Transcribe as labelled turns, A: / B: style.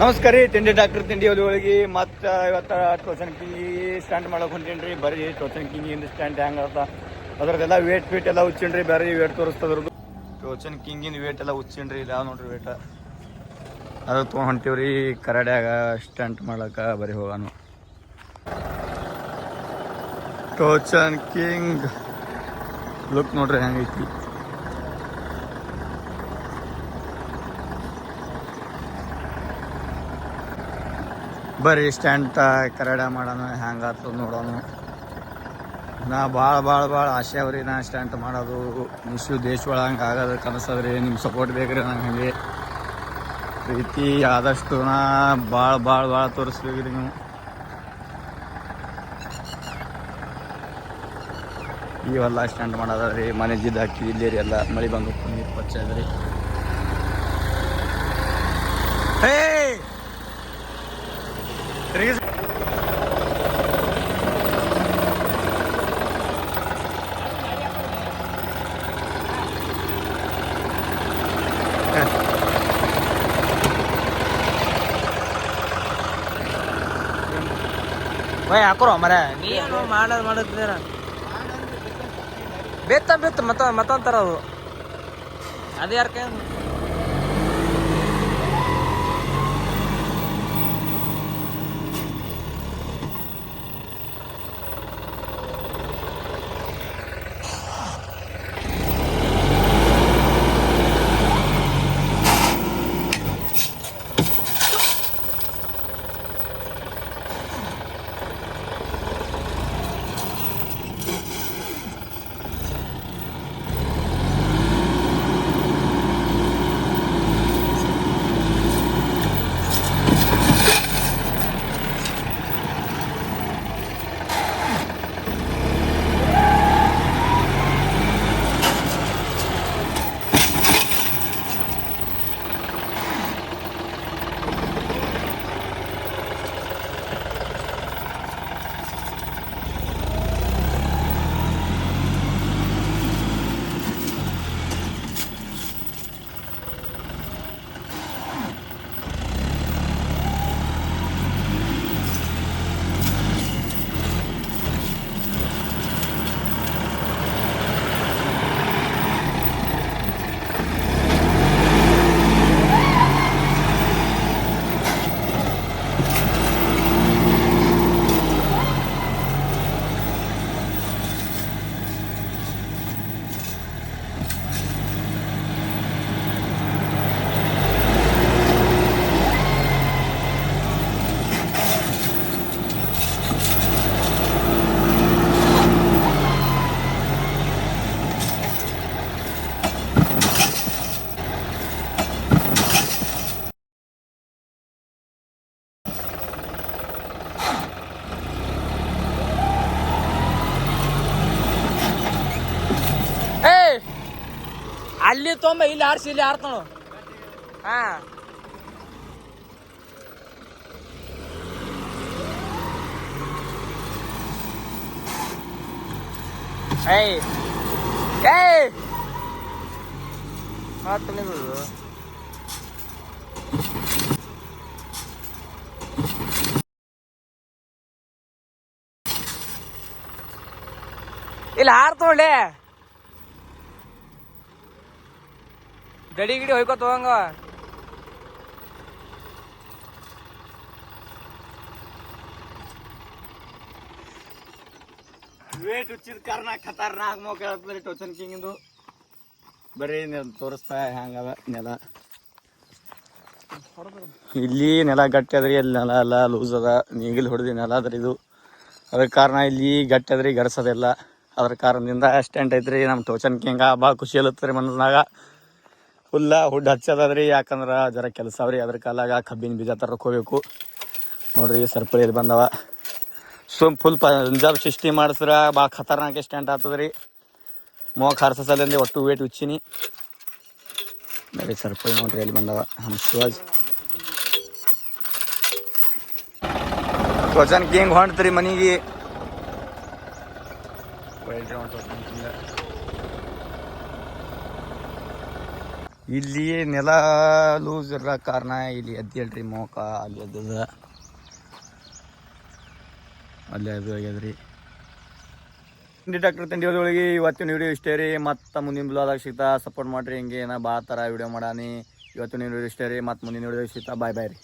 A: ನಮಸ್ಕಾರ ರೀ, ತಿಂಡಿ ಡಾಕ್ಟರ್ ತಿಂಡಿ ಒಳಗೆ. ಮತ್ತೆ ಇವತ್ತು ಟೋಚನ್ ಕಿಂಗಿ ಸ್ಟ್ಯಾಂಡ್ ಮಾಡಕ್ ಹೊಂಟೇನ್ರಿ ರೀ. ಬರೀ ಟೋಚನ್ ಕಿಂಗಿಂದ ಸ್ಟ್ಯಾಂಡ್ ಹ್ಯಾಂಗ್ ಅರ್ಥ ಅದ್ರದ್ದೆಲ್ಲ ವೇಟ್ ವೇಟ್ ಎಲ್ಲ ಉಚ್ಚಿನ್ರಿ ಬೇರೆ ವೇಟ್ ತೋರಿಸ್ತದ್ರದ್ದು ಟೋಚನ್ ಕಿಂಗಿನ ವೇಟ್ ಎಲ್ಲ ಉಚ್ಚಿನ್ರಿ ಇಲ್ಲ ನೋಡ್ರಿ ವೇಟ ಅದು ತೊಗೊಂಡು ಹೊಂಟೀವ್ರಿ ಕರಡ್ಯಾಗ ಸ್ಟಂಟ್ ಮಾಡಕ ಬರೀ ಹೋಗಾನು. ಟೋಚನ್ ಕಿಂಗ್. ಲುಕ್ ನೋಡ್ರಿ ಹೆಂಗೈತಿ. ಬರ್ರಿ ತ ಕರಡ ಮಾಡೋಣ ಹ್ಯಾಂಗಾತು ನೋಡೋಣ. ನಾ ಭಾಳ ಭಾಳ ಭಾಳ ಆಸೆ ಅವ್ರಿ, ನಾ ಸ್ಟ್ಯಾಂಡ್ ಮಾಡೋದು. ವಿಶ್ವ ದೇಶ ಒಳಗೆ ಆಗೋದು ಕನಸದ್ರಿ ನಿಮ್ಮ ಸಪೋರ್ಟ್ ಬೇಕ್ರಿ ನಂಗೆ ಹಂಗೆ. ಪ್ರೀತಿ ಆದಷ್ಟು ನಾ ಭಾಳ ಭಾಳ ಭಾಳ ತೋರಿಸ್ಬೇಕ್ರಿ ನೀವು. ಇವೆಲ್ಲ ಸ್ಟ್ಯಾಂಡ್ ಮಾಡೋದ್ರಿ ಮನೆ ಜಿದ್ದು ಹಾಕಿ ಎಲ್ಲ, ಮಳೆ ಬಂದು ನೀರು ಪಚ್ಚ ಇದ್ರಿ ಹೇ Trees.
B: ಬೈ ಹಾಕೋರು ಮರೆ ನೀ ಏನು ಮಾಡೋದು ಮಾಡಿದ್ರ ಬೆತ್ತ ಬೆತ್ತ ಮತ್ತ ಮತ್ತೊಂತರ ಅದು ಅದು. ಯಾರ ಕೈ ಅಲ್ಲಿ ತೊಂಬ ಇಲ್ಲಿ ಆರ್ಸಿ ಇಲ್ಲಿ ಆರ್ತಾನು. ಹಾ. ಏಯ್. ಏಯ್. ಮಾತು ನಿಲ್ಲುದು. ಇಲ್ಲಿ ಹಾರ್ತೊಳ್ಳೆ ಗಡಿ ಗಿಡಿ ಹೊಯ್ಕೋತ ಹೋಗಂಗ
A: ವೇಟ್ ಹುಚ್ಚಿದ ಕಾರಣ ಖತರ್ನಾಕ್ ಮೋಕ ಬರೀ ಟೋಚನ್ ಕಿಂಗಿಂದು. ಬರೀ ತೋರಿಸ್ತಾ ಹ್ಯಾಂಗದ ನೆಲ. ಇಲ್ಲಿ ನೆಲ ಗಟ್ಟಿ ಅದ್ರಿ ಅಲ್ಲಿ ನೆಲ ಎಲ್ಲ ಲೂಸ್ ಅದ. ನೀಗಿಲ್ ಹೊಡೆದಿ ನೆಲ ಅದ್ರಿ ಇದು. ಅದ್ರ ಕಾರಣ ಇಲ್ಲಿ ಗಟ್ಟಿ ಅದ್ರಿ ಗರ್ಸೋದಿಲ್ಲ ಅದ್ರ ಕಾರಣದಿಂದ ಅಷ್ಟೆಂಟ್ ಐತ್ರಿ ನಮ್ಮ ಟೋಚನ್ ಕಿಂಗ. ಭಾಳ ಖುಷಿ ಅಲ್ಲತ್ರಿ ಮನಸ್ನಾಗ ಫುಲ್ಲ ಹುಡ್ ಹಚ್ಚದದ್ರಿ, ಯಾಕಂದ್ರ ಜರ ಕೆಲಸ ಅವ್ರಿ. ಅದ್ರ ಕಾಲಾಗ ಕಬ್ಬಿನ ಬೀಜ ತರಕ್ಕೆ ಹೋಗ್ಬೇಕು. ನೋಡ್ರಿ, ಸರ್ಪಳಿ ಇಲ್ಲಿ ಬಂದವ. ಸುಮ್ ಫುಲ್ ಪಂಜಾಬ್ ಸೃಷ್ಟಿ ಮಾಡಿಸ್ರ ಭಾಳ ಖತರ್ನಾಕ್ ಸ್ಟ್ಯಾಂಡ್ ಆಗ್ತದ್ರಿ ಮೋಕ್ ಹಾರ್ಸಸಲ್ಲಿ ಒಟ್ಟು ವೇಟ್ ಉಚ್ಚಿನಿ. ನೋಡಿ, ಸರ್ಪಳಿ ನೋಡ್ರಿ, ಎಲ್ಲಿ ಬಂದವ. ನಮ್ಮ ಶಿವಾಜ್. ಟೋಚನ್ ಕಿಂಗ್ ಹೊಂಟ್ರಿ ಮನಿಗೆ. ಇಲ್ಲಿ ನೆಲ ಲೂಸ್ ಇರೋ ಕಾರಣ ಇಲ್ಲಿ ಎದ್ದೇಳ್ರಿ ಮೋಕ, ಅಲ್ಲಿ ಎದ್ದದ. ಅಲ್ಲಿ ಅದು ಆಗ್ಯದ್ರಿ. ತಿಂಡಿ ಡಾಕ್ಟರ್ ತಿಂಡಿ ಒಳಗೆ ಇವತ್ತಿನ ವಿಡಿಯೋ ಇಷ್ಟೇ ರೀ. ಮತ್ತೆ ಮುಂದಿನ ಬ್ಲಾದಾಗ ಸಿಗ್ತಾ ಸಪೋರ್ಟ್ ಮಾಡ್ರಿ. ಹಿಂಗೆ ಏನೋ ಭಾಳ ಥರ ವಿಡಿಯೋ ಮಾಡಾನಿ. ಇವತ್ತಿನ ವಿಡಿಯೋ ಇಷ್ಟೇ ರೀ. ಮತ್ತೆ ಮುಂದಿನ ವಿಡಿಯೋ ಸಿಗ್ತಾ ಬಾಯ್ ಬಾಯ್ ರೀ.